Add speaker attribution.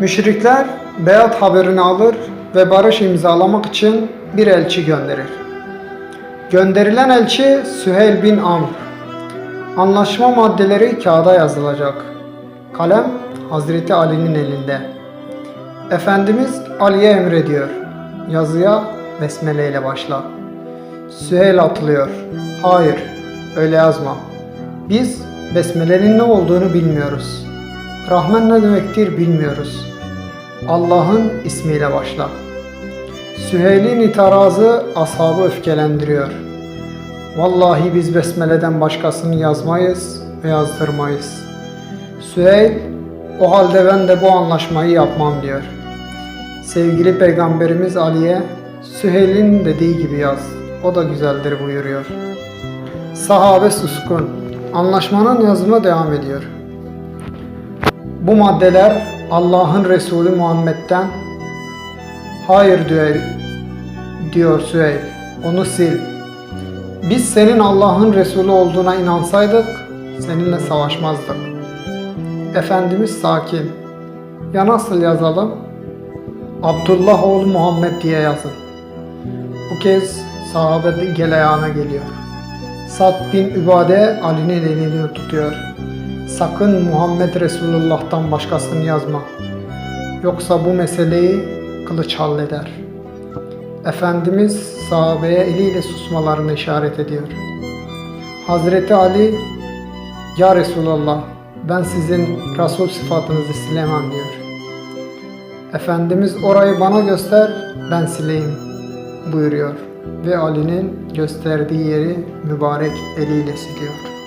Speaker 1: Müşrikler beyat haberini alır ve barış imzalamak için bir elçi gönderir. Gönderilen elçi Süheyl bin Amr. Anlaşma maddeleri kağıda yazılacak. Kalem Hazreti Ali'nin elinde. Efendimiz Ali'ye emrediyor. Yazıya besmele ile başla. Süheyl atılıyor. Hayır, öyle yazma. Biz besmelenin ne olduğunu bilmiyoruz. Rahman ne demektir bilmiyoruz. Allah'ın ismiyle başla. Süheyl'in itirazı ashabı öfkelendiriyor. Vallahi biz besmeleden başkasını yazmayız ve yazdırmayız. Süheyl, o halde ben de bu anlaşmayı yapmam diyor. Sevgili Peygamberimiz Ali'ye Süheyl'in dediği gibi yaz. O da güzeldir buyuruyor. Sahabe suskun. Anlaşmanın yazımı devam ediyor. Bu maddeler Allah'ın Resulü Muhammed'den hayır diyor, diyor Süheyl. Onu sil. Biz senin Allah'ın Resulü olduğuna inansaydık seninle savaşmazdık. Efendimiz sakin. Ya nasıl yazalım? Abdullah oğlu Muhammed diye yazın. Bu kez sahabe geleyana geliyor. Sad bin Übade Ali'nin elini tutuyor. Sakın Muhammed Resulullah'tan başkasını yazma. Yoksa bu meseleyi kılıç halleder. Efendimiz sahabeye eliyle susmalarını işaret ediyor. Hazreti Ali, Ya Resulallah ben sizin Resul sıfatınızı silemem diyor. Efendimiz orayı bana göster ben sileyim buyuruyor ve Ali'nin gösterdiği yeri mübarek eliyle siliyor.